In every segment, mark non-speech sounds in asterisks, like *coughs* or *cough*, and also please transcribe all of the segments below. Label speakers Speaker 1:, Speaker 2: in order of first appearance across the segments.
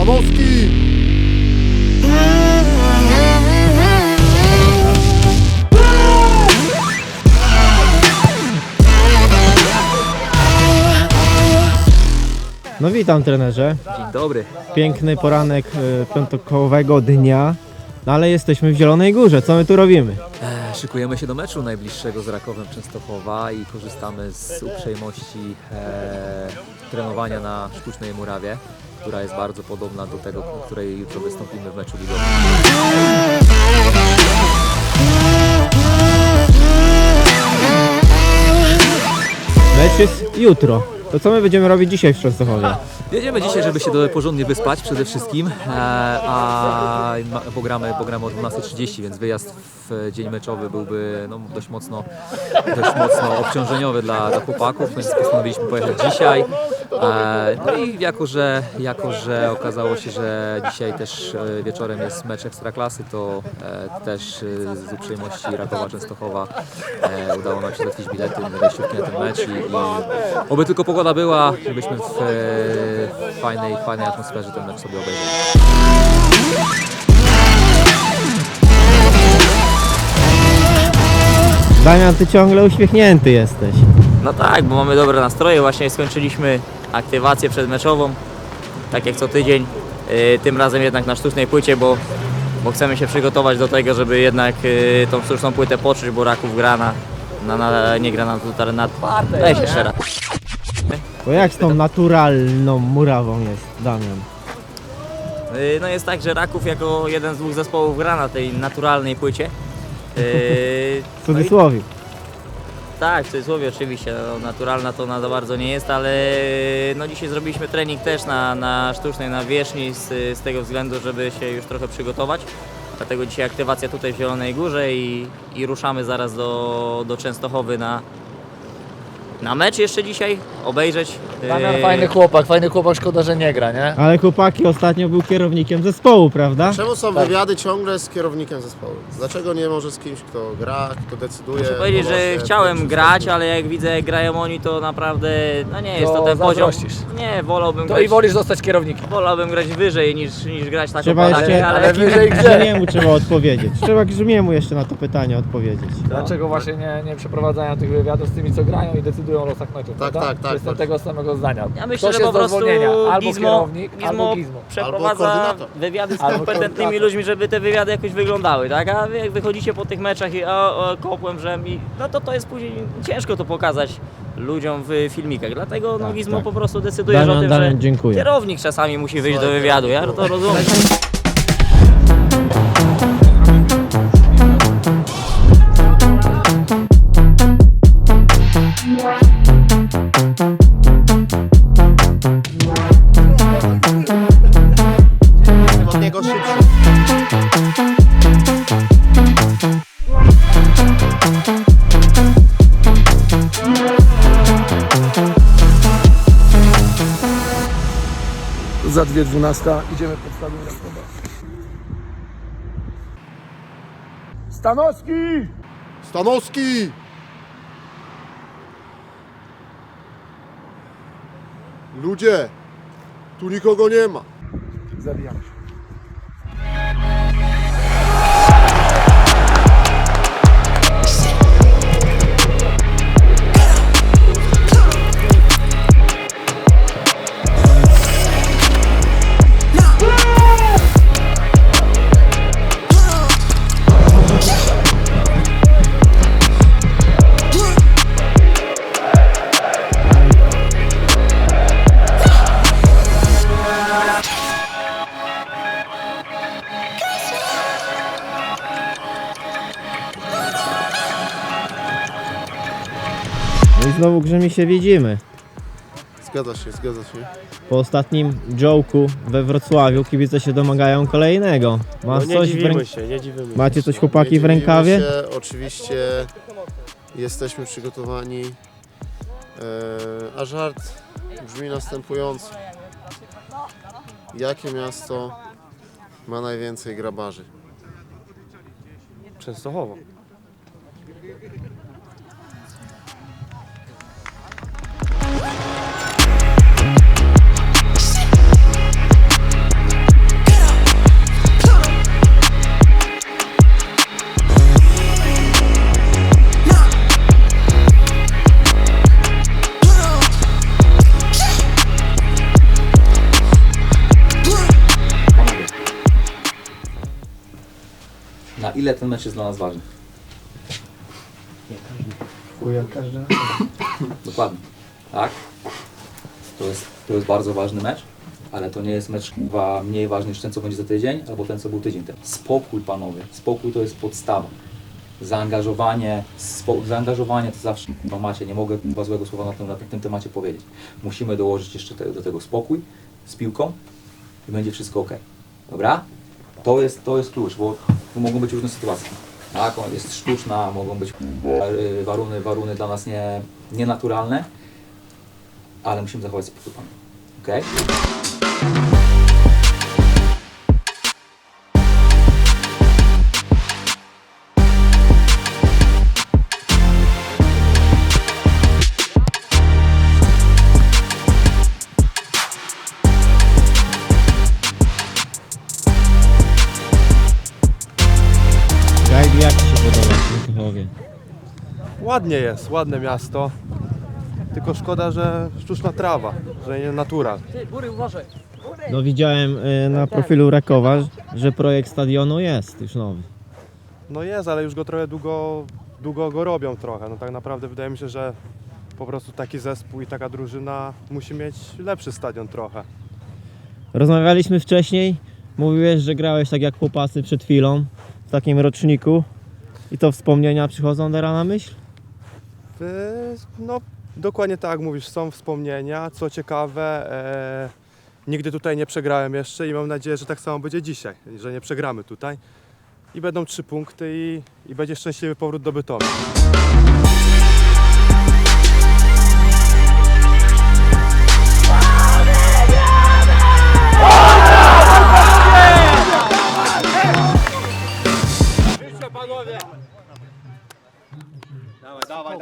Speaker 1: Samowski!
Speaker 2: No witam trenerze.
Speaker 3: Dzień dobry.
Speaker 2: Piękny poranek e, piątkowego dnia. No ale jesteśmy w Zielonej Górze. Co my tu robimy?
Speaker 3: E, szykujemy się do meczu najbliższego z Rakowem Częstochowa i korzystamy z uprzejmości e, trenowania na sztucznej murawie, która jest bardzo podobna do tego, której jutro wystąpimy w meczu ligowym.
Speaker 2: Mecz jest jutro. To co my będziemy robić dzisiaj w Częstochowie?
Speaker 3: Jedziemy dzisiaj, żeby się do, porządnie wyspać przede wszystkim, e, a ma- pogramy o 12.30, więc wyjazd w dzień meczowy byłby no, dość, mocno, dość mocno obciążeniowy dla, dla chłopaków, więc postanowiliśmy pojechać dzisiaj. E, no i jako że, jako, że okazało się, że dzisiaj też e, wieczorem jest mecz Ekstraklasy, to też z uprzejmości Rakowa Częstochowa udało nam się załatwić bilety, wejściówki na ten mecz i, i oby tylko pogoda była, żebyśmy w e, fajnej, fajnej atmosferze ten mecz sobie obejrzeli.
Speaker 2: Damian, ty ciągle uśmiechnięty jesteś.
Speaker 4: No tak, bo mamy dobre nastroje. Właśnie skończyliśmy aktywację przedmeczową, tak jak co tydzień. Yy, tym razem jednak na sztucznej płycie, bo, bo chcemy się przygotować do tego, żeby jednak yy, tą sztuczną płytę poczuć, bo Raków gra na, na, na nie gra na tutaj na Daj się jeszcze raz.
Speaker 2: Bo jak z tą naturalną murawą jest, Damian?
Speaker 4: Yy, no jest tak, że Raków jako jeden z dwóch zespołów gra na tej naturalnej płycie. Yy,
Speaker 2: W cudzysłowie.
Speaker 4: Tak, w cudzysłowie oczywiście, no, naturalna to ona za bardzo nie jest, ale no dzisiaj zrobiliśmy trening też na, na sztucznej nawierzchni z, z tego względu, żeby się już trochę przygotować. Dlatego dzisiaj aktywacja tutaj w Zielonej Górze i, i ruszamy zaraz do, do Częstochowy na, na mecz jeszcze dzisiaj, obejrzeć.
Speaker 5: Damian
Speaker 4: Yy,
Speaker 5: fajny chłopak, fajny chłopak, szkoda, że nie gra, nie?
Speaker 2: Ale chłopaki ostatnio był kierownikiem zespołu, prawda?
Speaker 1: Czemu są
Speaker 5: Tak.
Speaker 1: wywiady ciągle z kierownikiem zespołu? Dlaczego nie może z kimś, kto gra, kto decyduje?
Speaker 4: Muszę powiedzieć, że chciałem grać, ale jak widzę jak grają oni, to naprawdę no nie jest to,
Speaker 5: To
Speaker 4: ten poziom.
Speaker 5: zazdrościsz.
Speaker 4: Nie, wolałbym
Speaker 5: To
Speaker 4: grać,
Speaker 5: i wolisz zostać kierownikiem.
Speaker 4: wolałbym grać wyżej niż, niż grać tak
Speaker 2: Trzeba jeszcze
Speaker 4: ale,
Speaker 5: ale wyżej gdzie?
Speaker 2: Grzymiemu trzeba odpowiedzieć. Trzeba Grzymiemu jeszcze na to pytanie odpowiedzieć.
Speaker 5: Dlaczego właśnie nie, nie przeprowadzają tych wywiadów z tymi, co grają i decydują o losach meczów,
Speaker 1: Tak,
Speaker 5: prawda?
Speaker 1: tak, tak,
Speaker 5: Jestem
Speaker 1: tak.
Speaker 5: tego samego zdania.
Speaker 4: Ja myślę,
Speaker 5: Ktoś
Speaker 4: że po
Speaker 5: jest do
Speaker 4: prostu
Speaker 5: zwolnienia. Albo
Speaker 4: Gizmo,
Speaker 5: kierownik,
Speaker 4: Gizmo
Speaker 5: albo Gizmo.
Speaker 1: Albo
Speaker 4: przeprowadza
Speaker 1: koordynator.
Speaker 4: wywiady z
Speaker 5: Albo
Speaker 4: kompetentnymi
Speaker 5: koordynator.
Speaker 4: ludźmi, żeby te wywiady jakoś wyglądały, tak? A wy jak wychodzicie po tych meczach i o, o kopłem drzem i no to to jest później ciężko to pokazać ludziom w filmikach. Dlatego no
Speaker 2: Tak,
Speaker 4: Gizmo
Speaker 2: tak.
Speaker 4: po prostu decyduje że o
Speaker 2: Damian,
Speaker 4: tym,
Speaker 2: Damian,
Speaker 4: że
Speaker 2: dziękuję.
Speaker 4: kierownik czasami musi wyjść do wywiadu. Ja to rozumiem.
Speaker 6: Za dwie dwunasta idziemy pod stadion Rakowa. Stanowski!
Speaker 1: Stanowski! Ludzie, tu nikogo nie ma.
Speaker 6: Zabijamy się.
Speaker 2: Znowu Grzymi się widzimy.
Speaker 1: Zgadza się, zgadza się.
Speaker 2: Po ostatnim joke'u we Wrocławiu kibice się domagają kolejnego. Masz
Speaker 7: No nie
Speaker 2: coś w
Speaker 7: dziwimy
Speaker 2: ręk...
Speaker 7: się, nie dziwimy
Speaker 2: Macie coś chłopaki
Speaker 1: Nie
Speaker 2: w
Speaker 1: dziwimy
Speaker 2: rękawie?
Speaker 1: Się, oczywiście jesteśmy przygotowani. E, a żart brzmi następująco. Jakie miasto ma najwięcej grabarzy?
Speaker 7: Częstochowo.
Speaker 3: Ile ten mecz jest dla nas ważny? *coughs* Dokładnie. Tak? To jest, to jest bardzo ważny mecz, ale to nie jest mecz chyba mniej ważny niż ten, co będzie za tydzień, albo ten, co był tydzień temu. Spokój, panowie. Spokój to jest podstawa. Zaangażowanie, spo, zaangażowanie to zawsze no macie, nie mogę chyba złego słowa na tym, na tym temacie powiedzieć. Musimy dołożyć jeszcze te, do tego spokój z piłką i będzie wszystko ok. Dobra? To jest, to jest klucz, bo tu mogą być różne sytuacje. Tak, jest sztuczna, mogą być e, waruny, waruny dla nas nie, nienaturalne, ale musimy zachować spokój. Ok?
Speaker 7: Ładnie jest, ładne miasto. Tylko szkoda, że sztuczna trawa, że nie natura.
Speaker 2: No widziałem y, na profilu Rakowa, że projekt stadionu jest już nowy.
Speaker 7: No jest, ale już go trochę długo, długo go robią trochę. No tak naprawdę wydaje mi się, że po prostu taki zespół i taka drużyna musi mieć lepszy stadion trochę.
Speaker 2: Rozmawialiśmy wcześniej, mówiłeś, że grałeś tak jak chłopacy przed chwilą w takim roczniku i to wspomnienia przychodzą teraz na myśl?
Speaker 7: No dokładnie tak jak mówisz, są wspomnienia. Co ciekawe, e, nigdy tutaj nie przegrałem jeszcze i mam nadzieję, że tak samo będzie dzisiaj, że nie przegramy tutaj. I będą trzy punkty i, i będzie szczęśliwy powrót do Bytomia.
Speaker 8: Całe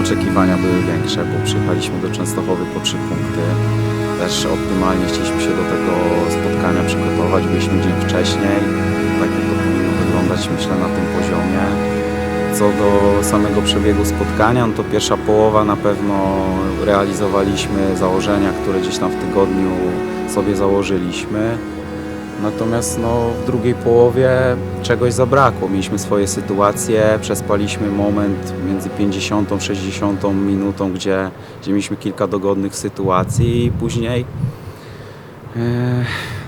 Speaker 9: oczekiwania były większe, bo przyjechaliśmy do Częstochowy po trzy punkty. Też optymalnie chcieliśmy się do tego spotkania przygotować. Byliśmy dzień wcześniej, tak jak to powinno wyglądać, myślę, na tym poziomie. Co do samego przebiegu spotkania, no to pierwsza połowa na pewno realizowaliśmy założenia, które gdzieś tam w tygodniu sobie założyliśmy. Natomiast no, w drugiej połowie czegoś zabrakło. Mieliśmy swoje sytuacje, przespaliśmy moment między 50 a 60 minutą, gdzie, gdzie mieliśmy kilka dogodnych sytuacji. I później e,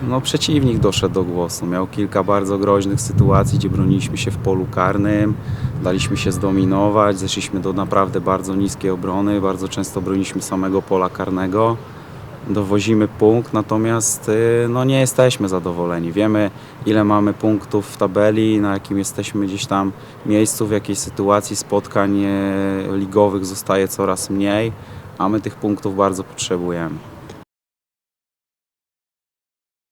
Speaker 9: no, przeciwnik doszedł do głosu. Miał kilka bardzo groźnych sytuacji, gdzie broniliśmy się w polu karnym, daliśmy się zdominować, zeszliśmy do naprawdę bardzo niskiej obrony, bardzo często broniliśmy samego pola karnego dowozimy punkt, natomiast y, no, nie jesteśmy zadowoleni. Wiemy, ile mamy punktów w tabeli, na jakim jesteśmy gdzieś tam miejscu, w jakiej sytuacji spotkań e, ligowych zostaje coraz mniej, a my tych punktów bardzo potrzebujemy.